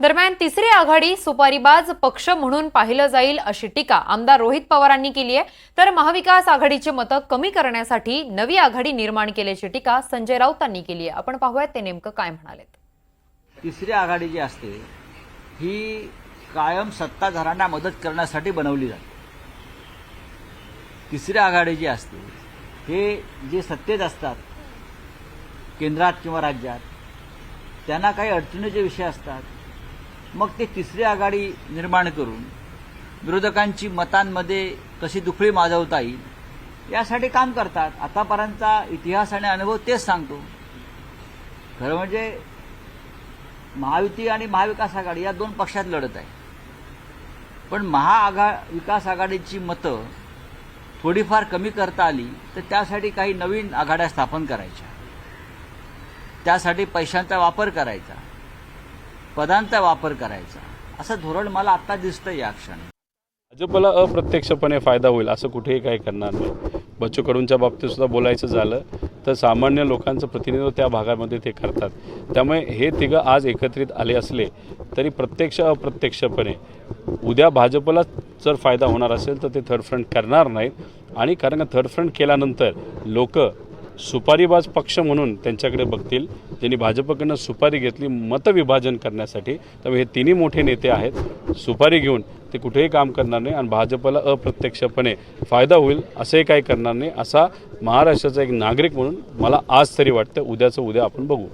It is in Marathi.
दरम्यान तिसरी आघाडी सुपारीबाज पक्ष म्हणून पाहिलं जाईल अशी टीका आमदार रोहित पवारांनी केली आहे. तर महाविकास आघाडीची मतं कमी करण्यासाठी नवी आघाडी निर्माण केल्याची टीका संजय राऊतांनी केली आहे. आपण पाहूयात ते नेमकं काय म्हणालेत. तिसरी आघाडी जी असते ही कायम सत्ताधाऱ्यांना मदत करण्यासाठी बनवली जाते. तिसरी आघाडी जी असते हे जे सत्तेत असतात केंद्रात किंवा राज्यात त्यांना काही अडचणीचे विषय असतात मग ते तिसरी आघाडी निर्माण करून विरोधकांची मतांमध्ये कशी दुखळी माजवता येईल यासाठी काम करतात. आतापर्यंतचा इतिहास आणि अनुभव तेच सांगतो. खरं म्हणजे महायुती आणि महाविकास आघाडी या दोन पक्षात लढत आहे. पण महाआघा विकास आघाडीची मतं थोडीफार कमी करता आली तर त्यासाठी काही नवीन आघाड्या स्थापन करायच्या. त्यासाठी पैशांचा वापर करायचा. पदांचा वापर करायचा. असं धोरण मला आत्ता दिसतं या क्षणी. भाजपला अप्रत्यक्षपणे फायदा होईल असं कुठेही काही करणार नाही. बच्चू कडूंच्या बाबतीत सुद्धा बोलायचं झालं तर सामान्य लोकांचं प्रतिनिधित्व त्या भागामध्ये ते करतात. त्यामुळे हे तिघं आज एकत्रित आले असले तरी प्रत्यक्ष अप्रत्यक्षपणे उद्या भाजपला जर फायदा होणार असेल तर ते थर्ड फ्रंट करणार नाहीत. आणि कारण का थर्ड फ्रंट केल्यानंतर लोक सुपारीबाज पक्ष म्हणून त्यांच्याकडे बघतील. ज्यांनी भाजपकडनं सुपारी घेतली मतविभाजन करण्यासाठी. त्यामुळे हे तिन्ही मोठे नेते आहेत. सुपारी घेऊन ते कुठेही काम करणार नाही आणि भाजपला अप्रत्यक्षपणे फायदा होईल असंही काही करणार नाही असा महाराष्ट्राचा एक नागरिक म्हणून मला आज तरी वाटतं. उद्याचं उद्या आपण बघू.